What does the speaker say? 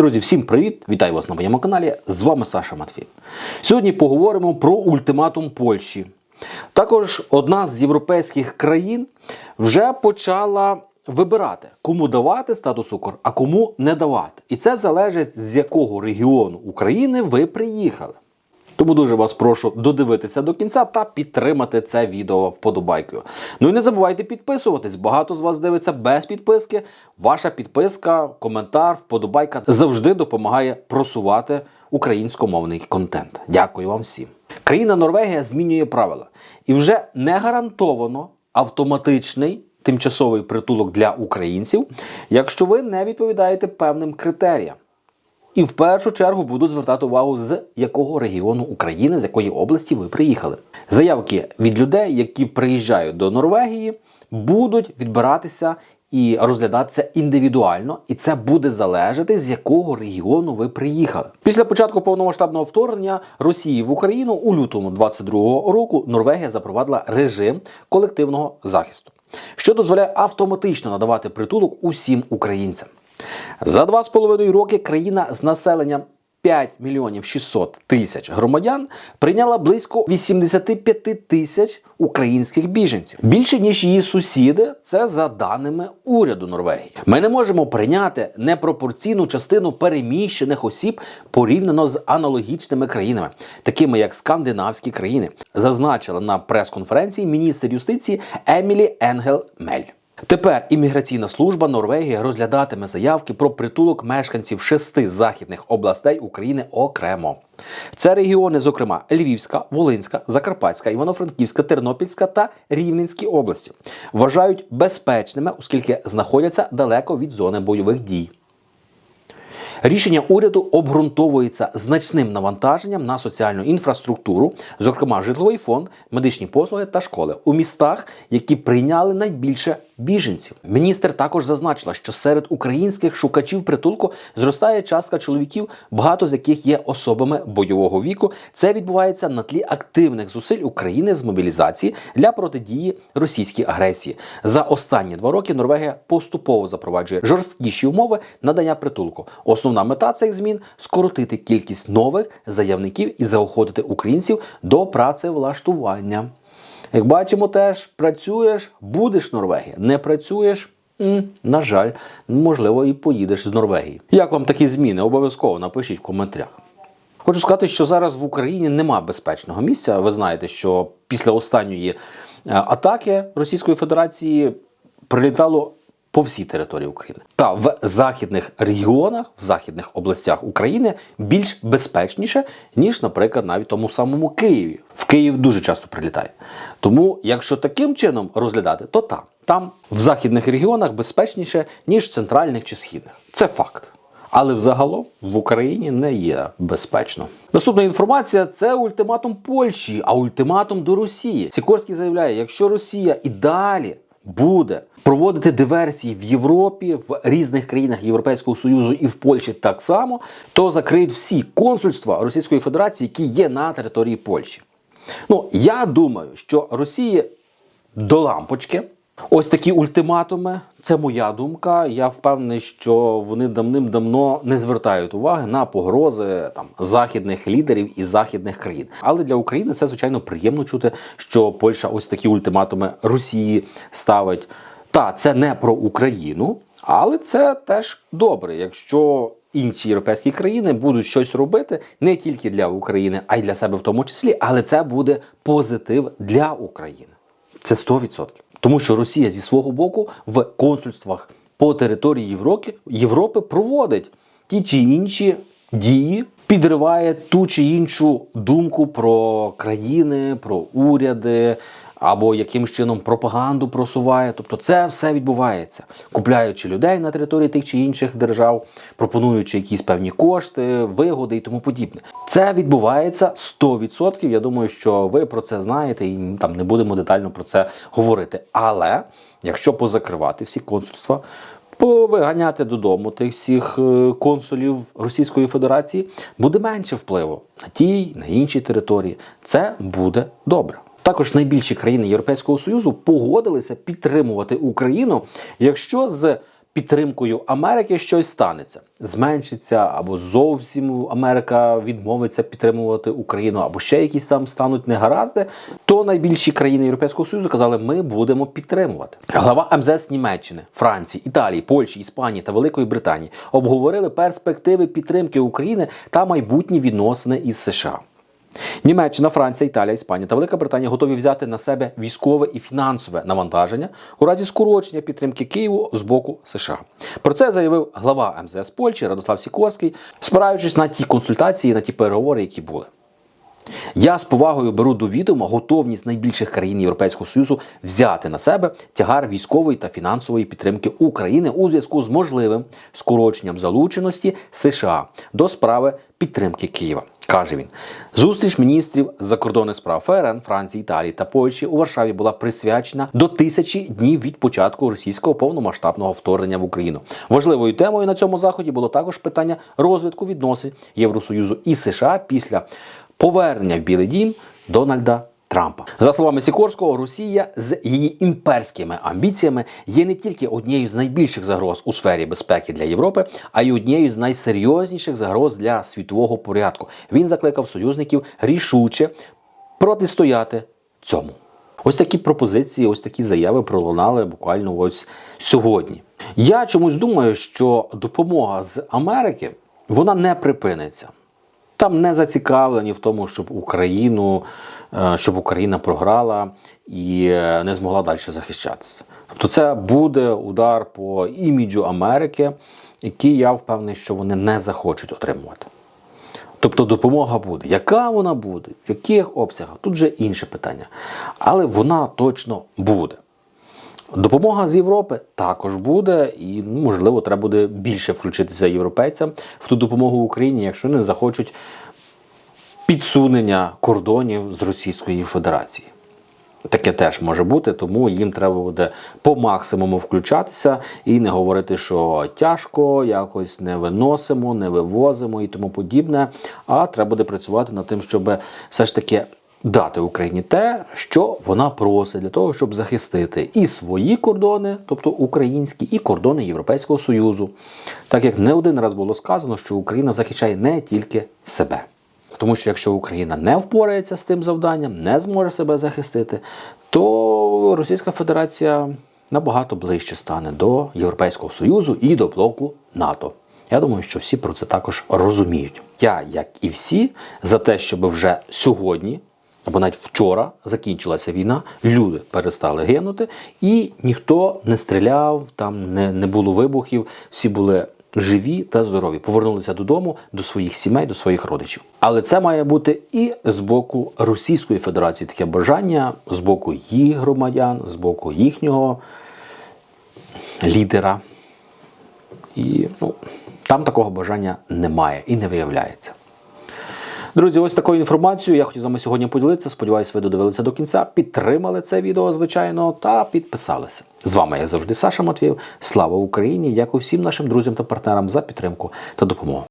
Друзі, всім привіт! Вітаю вас на моєму каналі. З вами Саша Матвій. Сьогодні поговоримо про ультиматум Польщі. Також одна з європейських країн вже почала вибирати, кому давати статус укр, а кому не давати. І це залежить з якого регіону України ви приїхали. Тому дуже вас прошу додивитися до кінця та підтримати це відео вподобайкою. Ну і не забувайте підписуватись. Багато з вас дивиться без підписки. Ваша підписка, коментар, вподобайка завжди допомагає просувати українськомовний контент. Дякую вам всім. Країна Норвегія змінює правила і вже не гарантовано автоматичний. Тимчасовий притулок для українців, якщо ви не відповідаєте певним критеріям. І в першу чергу будуть звертати увагу, з якого регіону України, з якої області ви приїхали. Заявки від людей, які приїжджають до Норвегії, будуть відбиратися і розглядатися індивідуально, і це буде залежати, з якого регіону ви приїхали. Після початку повномасштабного вторгнення Росії в Україну у лютому 22-го року Норвегія запровадила режим колективного захисту, що дозволяє автоматично надавати притулок усім українцям. За два з половиною роки країна з населенням 5 мільйонів 600 тисяч громадян прийняла близько 85 тисяч українських біженців. Більше ніж її сусіди, це за даними уряду Норвегії. Ми не можемо прийняти непропорційну частину переміщених осіб порівняно з аналогічними країнами, такими як скандинавські країни, зазначила на прес-конференції міністр юстиції Емілі Енгел Мель. Тепер імміграційна служба Норвегії розглядатиме заявки про притулок мешканців шести західних областей України окремо. Це регіони, зокрема Львівська, Волинська, Закарпатська, Івано-Франківська, Тернопільська та Рівненські області. Вважають безпечними, оскільки знаходяться далеко від зони бойових дій. Рішення уряду обґрунтовується значним навантаженням на соціальну інфраструктуру, зокрема житловий фонд, медичні послуги та школи у містах, які прийняли найбільше біженців. Міністр також зазначила, що серед українських шукачів притулку зростає частка чоловіків, багато з яких є особами бойового віку. Це відбувається на тлі активних зусиль України з мобілізації для протидії російській агресії. За останні два роки Норвегія поступово запроваджує жорсткіші умови надання притулку. Основна мета цих змін скоротити кількість нових заявників і заохотити українців до працевлаштування. Як бачимо, теж працюєш, будеш в Норвегії. Не працюєш. На жаль, можливо, і поїдеш з Норвегії. Як вам такі зміни? Обов'язково напишіть в коментарях. Хочу сказати, що зараз в Україні нема безпечного місця. Ви знаєте, що після останньої е, атаки Російської Федерації прилітало по всій території України. Та в західних регіонах, в західних областях України більш безпечніше, ніж, наприклад, навіть тому самому Києві. В Київ дуже часто прилітає. Тому, якщо таким чином розглядати, то там. Там в західних регіонах безпечніше, ніж в центральних чи східних. Це факт. Але взагалом в Україні не є безпечно. Наступна інформація це ультиматум Польщі, а ультиматум до Росії. Сікорський заявляє, якщо Росія і далі буде проводити диверсії в Європі, в різних країнах Європейського Союзу і в Польщі так само, то закриють всі консульства Російської Федерації, які є на території Польщі. Ну я думаю, що Росії до лампочки. Ось такі ультиматуми. Це моя думка. Я впевнений, що вони давним-давно не звертають уваги на погрози там західних лідерів і західних країн. Але для України це звичайно приємно чути, що Польща ось такі ультиматуми Росії ставить. Та це не про Україну, але це теж добре, якщо. Інші європейські країни будуть щось робити не тільки для України, а й для себе в тому числі, але це буде позитив для України. Це 100%. Тому що Росія зі свого боку в консульствах по території Європи, Європи проводить ті чи інші дії, підриває ту чи іншу думку про країни, про уряди. Або якимось чином пропаганду просуває, тобто це все відбувається, купляючи людей на території тих чи інших держав, пропонуючи якісь певні кошти, вигоди і тому подібне. Це відбувається 100%. Я думаю, що ви про це знаєте і там не будемо детально про це говорити. Але якщо позакривати всі консульства, повиганяти додому тих всіх е, консулів Російської Федерації, буде менше впливу на тій, на іншій території. Це буде добре. Також найбільші країни Європейського Союзу погодилися підтримувати Україну, якщо з підтримкою Америки щось станеться, зменшиться або зовсім Америка відмовиться підтримувати Україну, або ще якісь там стануть негаразди, то найбільші країни Європейського Союзу казали, ми будемо підтримувати. Глава МЗС Німеччини, Франції, Італії, Польщі, Іспанії та Великої Британії обговорили перспективи підтримки України та майбутні відносини із США. Німеччина, Франція, Італія, Іспанія та Велика Британія готові взяти на себе військове і фінансове навантаження у разі скорочення підтримки Києву з боку США. Про це заявив глава МЗС Польщі Радослав Сікорський, спираючись на ті консультації, на ті переговори, які були. Я з повагою беру до відома готовність найбільших країн Європейського Союзу взяти на себе тягар військової та фінансової підтримки України у зв'язку з можливим скороченням залученості США до справи підтримки Києва. Каже він, зустріч міністрів закордонних справ ФРН, Франції, Італії та Польщі у Варшаві була присвячена до тисячі днів від початку російського повномасштабного вторгнення в Україну. Важливою темою на цьому заході було також питання розвитку відносин Євросоюзу і США після повернення в Білий Дім Дональда Трампа. За словами Сікорського, Росія з її імперськими амбіціями є не тільки однією з найбільших загроз у сфері безпеки для Європи, а й однією з найсерйозніших загроз для світового порядку. Він закликав союзників рішуче протистояти цьому. Ось такі пропозиції, ось такі заяви пролунали буквально ось сьогодні. Я чомусь думаю, що допомога з Америки вона не припиниться. Там не зацікавлені в тому, щоб Україну, е, щоб Україна програла і е, не змогла далі захищатися. Тобто, це буде удар по іміджу Америки, який я впевнений, що вони не захочуть отримувати. Тобто допомога буде. Яка вона буде, в яких обсягах? Тут вже інше питання. Але вона точно буде. Допомога з Європи також буде, і ну, можливо, треба буде більше включитися європейцям в ту допомогу Україні, якщо не захочуть підсунення кордонів з Російської Федерації. Таке теж може бути, тому їм треба буде по максимуму включатися і не говорити, що тяжко, якось не виносимо, не вивозимо і тому подібне. А треба буде працювати над тим, щоб все ж таки дати Україні те, що вона просить для того, щоб захистити і свої кордони, тобто українські, і кордони Європейського Союзу. Так як не один раз було сказано, що Україна захищає не тільки себе. Тому що якщо Україна не впорається з тим завданням, не зможе себе захистити, то Російська Федерація набагато ближче стане до Європейського Союзу і до блоку НАТО. Я думаю, що всі про це також розуміють. Я, як і всі, за те, щоб вже сьогодні. Або навіть вчора закінчилася війна, люди перестали гинути, і ніхто не стріляв, там не, не було вибухів, всі були живі та здорові, повернулися додому, до своїх сімей, до своїх родичів. Але це має бути і з боку Російської Федерації таке бажання, з боку їх громадян, з боку їхнього лідера. І ну, там такого бажання немає і не виявляється. Друзі, ось такою інформацією я хотів з вами сьогодні поділитися. Сподіваюсь, ви додивилися до кінця, підтримали це відео, звичайно, та підписалися. З вами, як завжди, Саша Матвєєв. Слава Україні! Дякую всім нашим друзям та партнерам за підтримку та допомогу.